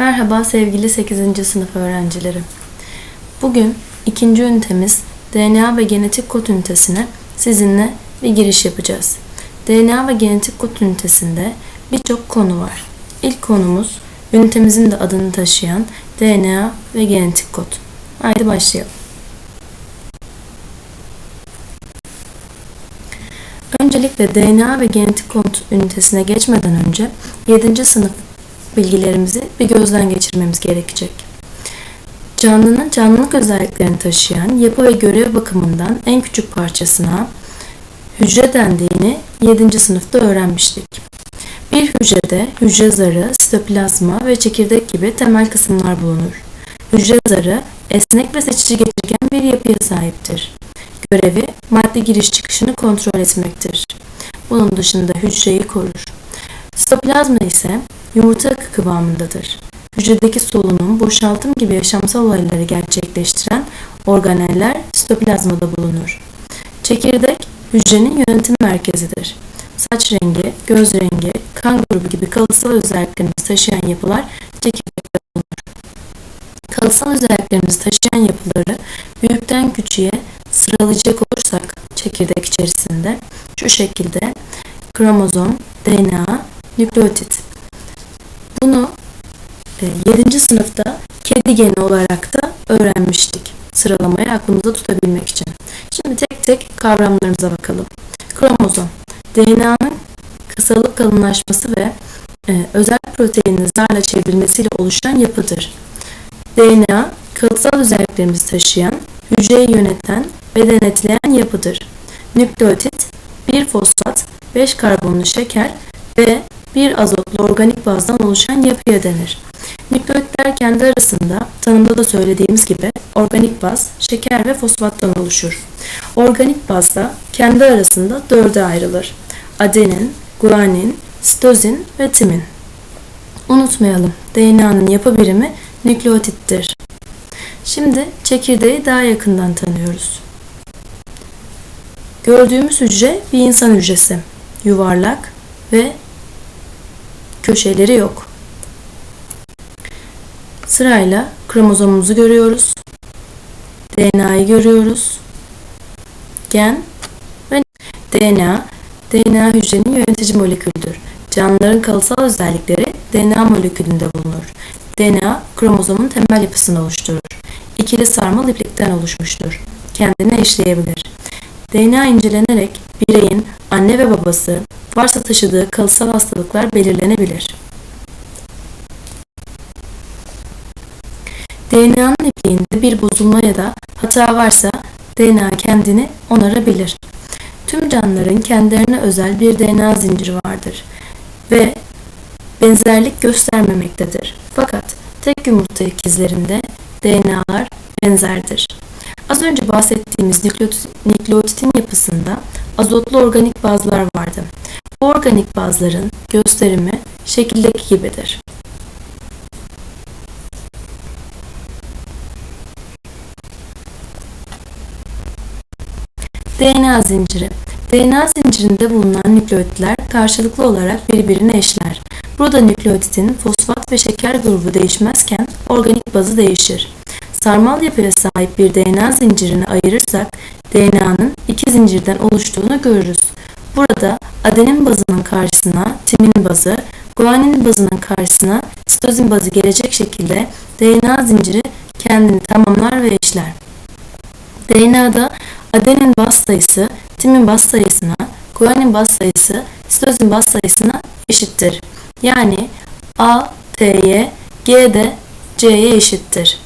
Merhaba sevgili 8. sınıf öğrencileri. Bugün ikinci ünitemiz DNA ve genetik kod ünitesine sizinle bir giriş yapacağız. DNA ve genetik kod ünitesinde birçok konu var. İlk konumuz ünitemizin de adını taşıyan DNA ve genetik kod. Haydi başlayalım. Öncelikle DNA ve genetik kod ünitesine geçmeden önce 7. sınıf bilgilerimizi bir gözden geçirmemiz gerekecek. Canlının canlılık özelliklerini taşıyan yapı ve görev bakımından en küçük parçasına hücre dendiğini 7. sınıfta öğrenmiştik. Bir hücrede hücre zarı, sitoplazma ve çekirdek gibi temel kısımlar bulunur. Hücre zarı esnek ve seçici geçirgen bir yapıya sahiptir. Görevi madde giriş çıkışını kontrol etmektir. Bunun dışında hücreyi korur. Sitoplazma ise yumurta akı kıvamındadır. Hücredeki solunum, boşaltım gibi yaşamsal olayları gerçekleştiren organeller sitoplazmada bulunur. Çekirdek, hücrenin yönetim merkezidir. Saç rengi, göz rengi, kan grubu gibi kalıtsal özelliklerimizi taşıyan yapılar çekirdekte bulunur. Kalıtsal özelliklerimizi taşıyan yapıları büyükten küçüğe sıralayacak olursak çekirdek içerisinde şu şekilde kromozom, DNA, nükleotit. Bunu 7. E, sınıfta kedi geni olarak da öğrenmiştik. Sıralamayı aklımızda tutabilmek için. Şimdi tek tek kavramlarımıza bakalım. Kromozom, DNA'nın kısalık kalınlaşması ve e, özel proteinin zarla çevrilmesiyle oluşan yapıdır. DNA, kalıtsal özelliklerimizi taşıyan, hücreyi yöneten ve denetleyen yapıdır. Nükleotit, bir fosfat, 5 karbonlu şeker ve bir azotlu organik bazdan oluşan yapıya denir. Nükleotler kendi arasında tanımda da söylediğimiz gibi organik baz, şeker ve fosfattan oluşur. Organik baz da kendi arasında dörde ayrılır. Adenin, guanin, sitozin ve timin. Unutmayalım DNA'nın yapı birimi nükleotittir. Şimdi çekirdeği daha yakından tanıyoruz. Gördüğümüz hücre bir insan hücresi. Yuvarlak ve köşeleri yok. Sırayla kromozomumuzu görüyoruz. DNA'yı görüyoruz. Gen ve DNA, DNA hücrenin yönetici moleküldür. Canlıların kalıtsal özellikleri DNA molekülünde bulunur. DNA, kromozomun temel yapısını oluşturur. İkili sarmal iplikten oluşmuştur. Kendine eşleyebilir. DNA incelenerek bireyin anne ve babası varsa taşıdığı kalıtsal hastalıklar belirlenebilir. DNA'nın ipliğinde bir bozulma ya da hata varsa DNA kendini onarabilir. Tüm canlıların kendilerine özel bir DNA zinciri vardır ve benzerlik göstermemektedir. Fakat tek yumurta ikizlerinde DNA'lar benzerdir. Az önce bahsettiğimiz nükleotitin yapısında azotlu organik bazlar vardı. Organik bazların gösterimi şekildeki gibidir. DNA zinciri DNA zincirinde bulunan nükleotitler karşılıklı olarak birbirine eşler. Burada nükleotitin fosfat ve şeker grubu değişmezken organik bazı değişir. Sarmal yapıya sahip bir DNA zincirini ayırırsak DNA'nın iki zincirden oluştuğunu görürüz. Burada adenin bazının karşısına timin bazı, guanin bazının karşısına sitozin bazı gelecek şekilde DNA zinciri kendini tamamlar ve eşler. DNA'da adenin baz sayısı timin baz sayısına, guanin baz sayısı sitozin baz sayısına eşittir. Yani A, T'ye, G de C'ye eşittir.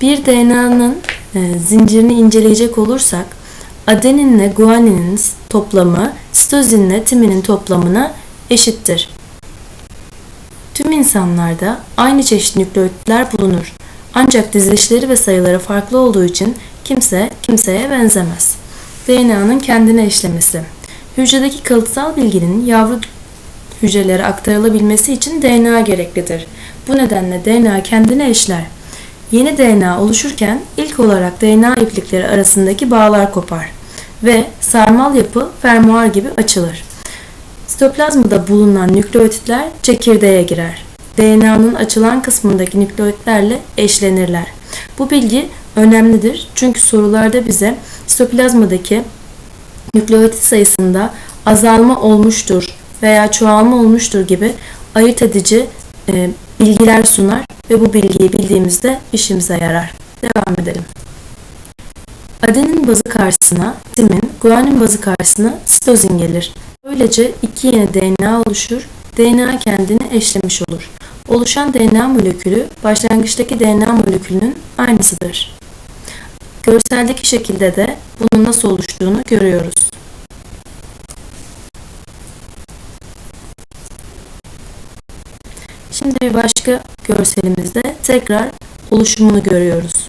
Bir DNA'nın e, zincirini inceleyecek olursak adeninle guaninin toplamı sitozinle timinin toplamına eşittir. Tüm insanlarda aynı çeşit nükleotitler bulunur. Ancak dizilişleri ve sayıları farklı olduğu için kimse kimseye benzemez. DNA'nın kendine işlemesi. Hücredeki kalıtsal bilginin yavru hücrelere aktarılabilmesi için DNA gereklidir. Bu nedenle DNA kendine eşler. Yeni DNA oluşurken ilk olarak DNA iplikleri arasındaki bağlar kopar ve sarmal yapı fermuar gibi açılır. Sitoplazmada bulunan nükleotitler çekirdeğe girer. DNA'nın açılan kısmındaki nükleotlerle eşlenirler. Bu bilgi önemlidir çünkü sorularda bize sitoplazmadaki nükleotit sayısında azalma olmuştur veya çoğalma olmuştur gibi ayırt edici e, bilgiler sunar ve bu bilgiyi bildiğimizde işimize yarar. Devam edelim. Adenin bazı karşısına timin, guanin bazı karşısına sitozin gelir. Böylece iki yeni DNA oluşur, DNA kendini eşlemiş olur. Oluşan DNA molekülü başlangıçtaki DNA molekülünün aynısıdır. Görseldeki şekilde de bunun nasıl oluştuğunu görüyoruz. Şimdi bir başka görselimizde tekrar oluşumunu görüyoruz.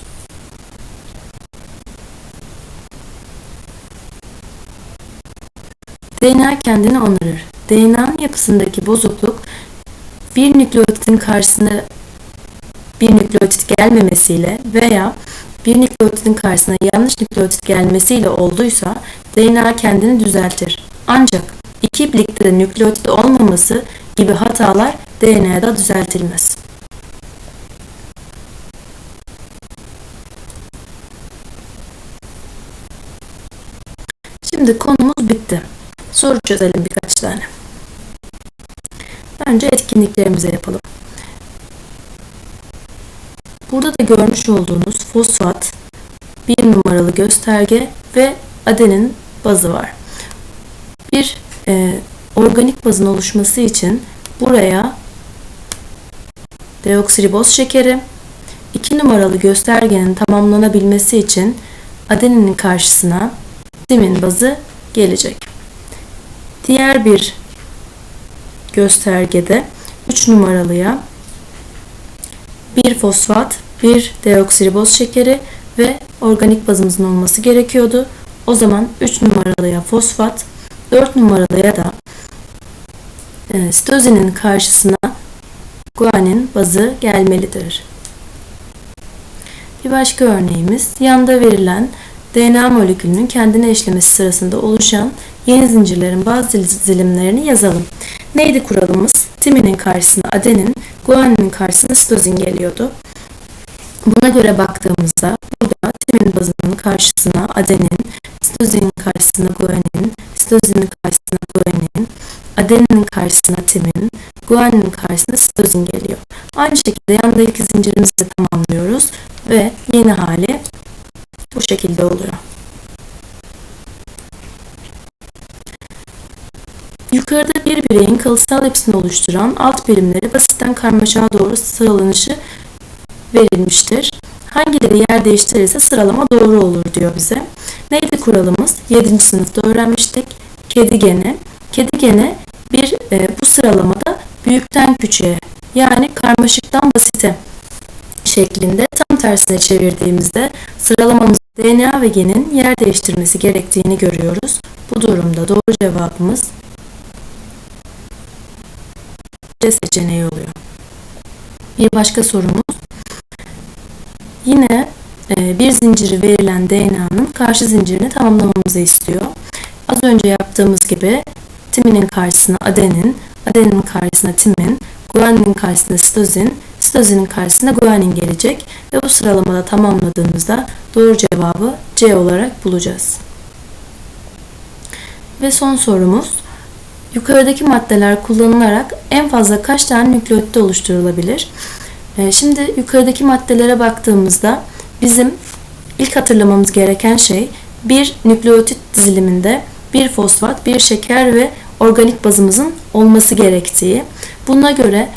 DNA kendini onarır. DNA'nın yapısındaki bozukluk bir nükleotitin karşısına bir nükleotit gelmemesiyle veya bir nükleotitin karşısına yanlış nükleotit gelmesiyle olduysa DNA kendini düzeltir. Ancak iki birlikte de nükleotit olmaması gibi hatalar DNA'da düzeltilmez. Şimdi konumuz bitti. Soru çözelim birkaç tane. Bence etkinliklerimize yapalım. Burada da görmüş olduğunuz fosfat, bir numaralı gösterge ve adenin bazı var. Bir e, organik bazın oluşması için buraya deoksiriboz şekeri, 2 numaralı göstergenin tamamlanabilmesi için adeninin karşısına timin bazı gelecek. Diğer bir göstergede 3 numaralıya bir fosfat, bir deoksiriboz şekeri ve organik bazımızın olması gerekiyordu. O zaman 3 numaralıya fosfat, 4 numaralıya da sitozinin karşısına guanin bazı gelmelidir. Bir başka örneğimiz yanda verilen DNA molekülünün kendine eşlemesi sırasında oluşan yeni zincirlerin bazı dizilimlerini yazalım. Neydi kuralımız? Timinin karşısına adenin, guaninin karşısına sitozin geliyordu. Buna göre baktığımızda burada timin bazının karşısına adenin, sitozinin karşısına guanin, sitozinin karşısına guanin, adeninin karşısına timin, guaninin karşısına sitozin geliyor. Aynı şekilde yandaki zincirimizi de tamamlıyoruz ve yeni hali bu şekilde oluyor. Yukarıda bir bireyin kalıtsal yapısını oluşturan alt birimleri basitten karmaşaya doğru sıralanışı verilmiştir. Hangileri yer değiştirirse sıralama doğru olur diyor bize. Neydi kuralımız? 7. sınıfta öğrenmiştik. Kedi gene. Kedi gene bir e, bu sıralamada büyükten küçüğe yani karmaşıktan basite şeklinde tam tersine çevirdiğimizde sıralamamız DNA ve genin yer değiştirmesi gerektiğini görüyoruz. Bu durumda doğru cevabımız C seçeneği oluyor. Bir başka sorumuz yine e, bir zinciri verilen DNA'nın karşı zincirini tamamlamamızı istiyor. Az önce yaptığımız gibi timinin karşısına adenin, adenin karşısına timin, guaninin karşısına sitozin, sitozinin karşısına guanin gelecek ve bu sıralamada tamamladığımızda doğru cevabı C olarak bulacağız. Ve son sorumuz yukarıdaki maddeler kullanılarak en fazla kaç tane nükleotit oluşturulabilir? Ee, şimdi yukarıdaki maddelere baktığımızda bizim ilk hatırlamamız gereken şey bir nükleotit diziliminde bir fosfat, bir şeker ve organik bazımızın olması gerektiği. Buna göre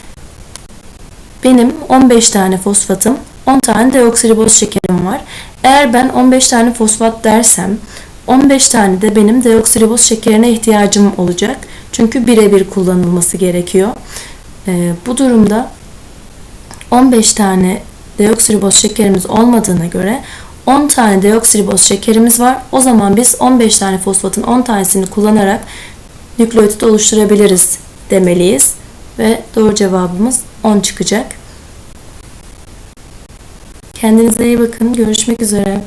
benim 15 tane fosfatım, 10 tane deoksiriboz şekerim var. Eğer ben 15 tane fosfat dersem 15 tane de benim deoksiriboz şekerine ihtiyacım olacak. Çünkü birebir kullanılması gerekiyor. Ee, bu durumda 15 tane deoksiriboz şekerimiz olmadığına göre 10 tane deoksiriboz şekerimiz var. O zaman biz 15 tane fosfatın 10 tanesini kullanarak nükleotit oluşturabiliriz demeliyiz. Ve doğru cevabımız 10 çıkacak. Kendinize iyi bakın. Görüşmek üzere.